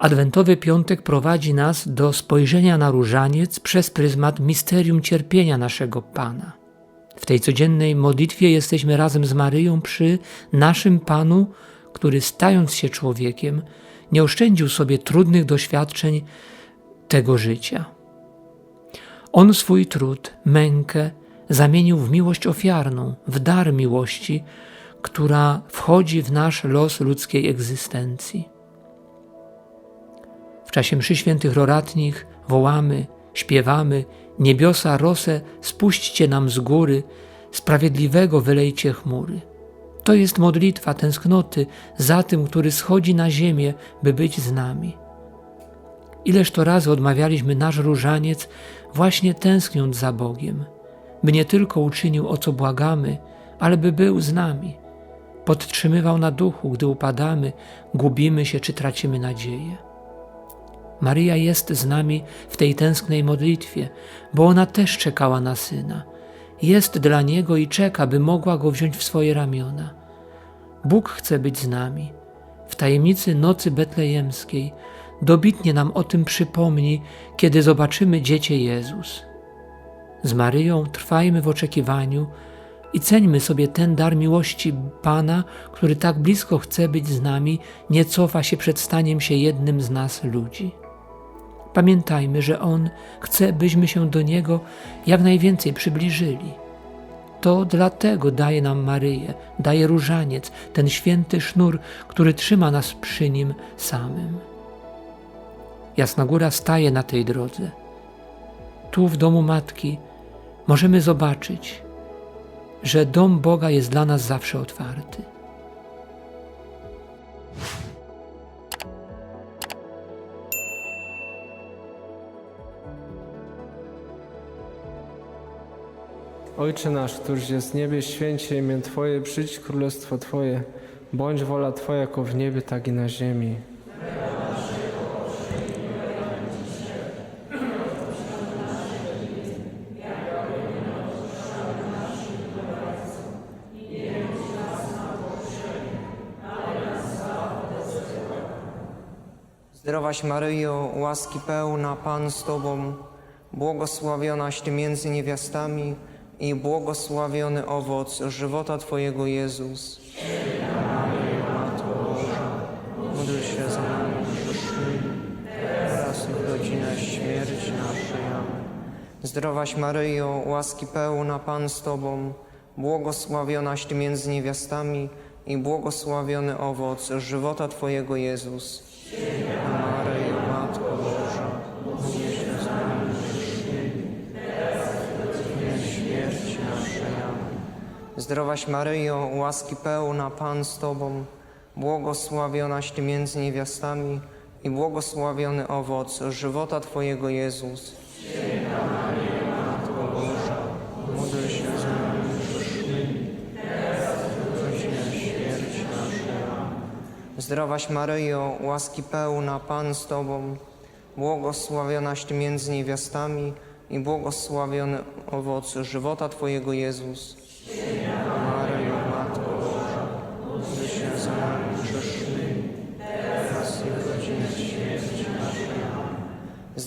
Adwentowy piątek prowadzi nas do spojrzenia na różaniec przez pryzmat misterium cierpienia naszego Pana. W tej codziennej modlitwie jesteśmy razem z Maryją przy naszym Panu, który stając się człowiekiem, nie oszczędził sobie trudnych doświadczeń tego życia. On swój trud, mękę zamienił w miłość ofiarną, w dar miłości, która wchodzi w nasz los ludzkiej egzystencji. W czasie mszy świętych roratnich wołamy, śpiewamy, niebiosa rosę spuśćcie nam z góry, sprawiedliwego wylejcie chmury. To jest modlitwa tęsknoty za tym, który schodzi na ziemię, by być z nami. Ileż to razy odmawialiśmy nasz różaniec, właśnie tęskniąc za Bogiem, by nie tylko uczynił o co błagamy, ale by był z nami. Podtrzymywał na duchu, gdy upadamy, gubimy się czy tracimy nadzieję. Maryja jest z nami w tej tęsknej modlitwie, bo ona też czekała na syna. Jest dla niego i czeka, by mogła go wziąć w swoje ramiona. Bóg chce być z nami. W tajemnicy nocy betlejemskiej dobitnie nam o tym przypomni, kiedy zobaczymy dziecię Jezus. Z Maryją trwajmy w oczekiwaniu i ceńmy sobie ten dar miłości Pana, który tak blisko chce być z nami, nie cofa się przed staniem się jednym z nas ludzi. Pamiętajmy, że On chce, byśmy się do Niego jak najwięcej przybliżyli. To dlatego daje nam Maryję, daje różaniec, ten święty sznur, który trzyma nas przy Nim samym. Jasna Góra staje na tej drodze. Tu w domu Matki możemy zobaczyć, że dom Boga jest dla nas zawsze otwarty. Ojcze nasz, któryś jest w niebie, święcie imię Twoje, przyjdź królestwo Twoje, bądź wola Twoja jako w niebie, tak i na ziemi. Zdrowaś Maryjo, łaski pełna, Pan z Tobą, błogosławionaś Ty między niewiastami i błogosławiony owoc żywota Twojego Jezus. Módl się nami teraz śmierci naszej. Zdrowaś Maryjo, łaski pełna, Pan z Tobą, błogosławionaś Ty między niewiastami i błogosławiony owoc żywota Twojego Jezus. Zdrowaś Maryjo, łaski pełna, Pan z Tobą, błogosławionaś Ty między niewiastami i błogosławiony owoc żywota Twojego Jezus. Boża, módl się za nami teraz śmierci naszej. Zdrowaś Maryjo, łaski pełna, Pan z Tobą, błogosławionaś Ty między niewiastami i błogosławiony owoc żywota Twojego Jezus. Maryjo, Matko Boża, módl się za nami grzesznymi, teraz i w godzinę śmierci naszej. Amen.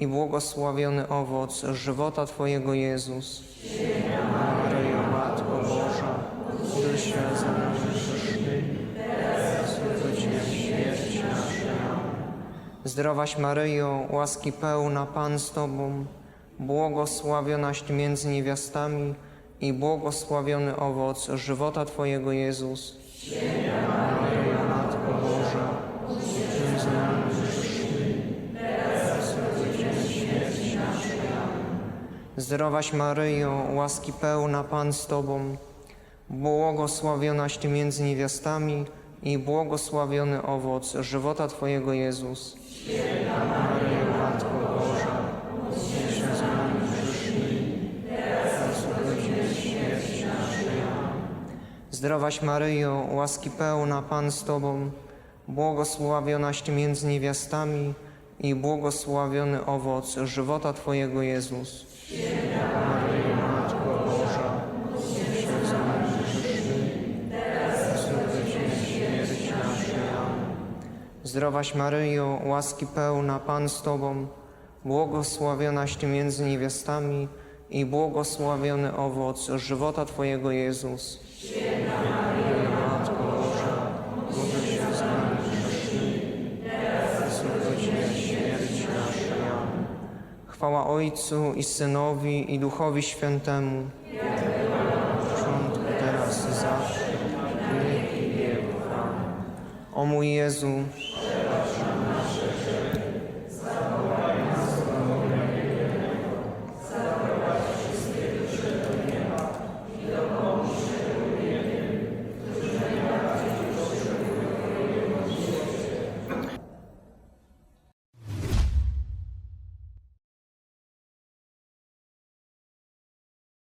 i błogosławiony owoc żywota Twojego Jezus. Maryjo, Matko Boża, módl się za nami grzesznymi, teraz i godzinę śmierci naszej. Zdrowaś Maryjo, łaski pełna, Pan z Tobą, błogosławionaś między niewiastami i błogosławiony owoc żywota Twojego Jezus. Zdrowaś Maryjo, łaski pełna Pan z Tobą, błogosławionaś Ty między niewiastami i błogosławiony owoc żywota Twojego Jezus. Święta Maryjo, Matko Boża. Zdrowaś Maryjo, łaski pełna Pan z Tobą, błogosławionaś Ty między niewiastami i błogosławiony owoc żywota Twojego Jezus. Maryjo, Matko Boża, teraz naszej. Zdrowaś Maryjo, łaski pełna Pan z Tobą, błogosławionaś Ty między niewiastami i błogosławiony owoc żywota Twojego Jezus. Chwała Ojcu i Synowi i Duchowi Świętemu. Początku, teraz i zawsze, i. Amen. O mój Jezu,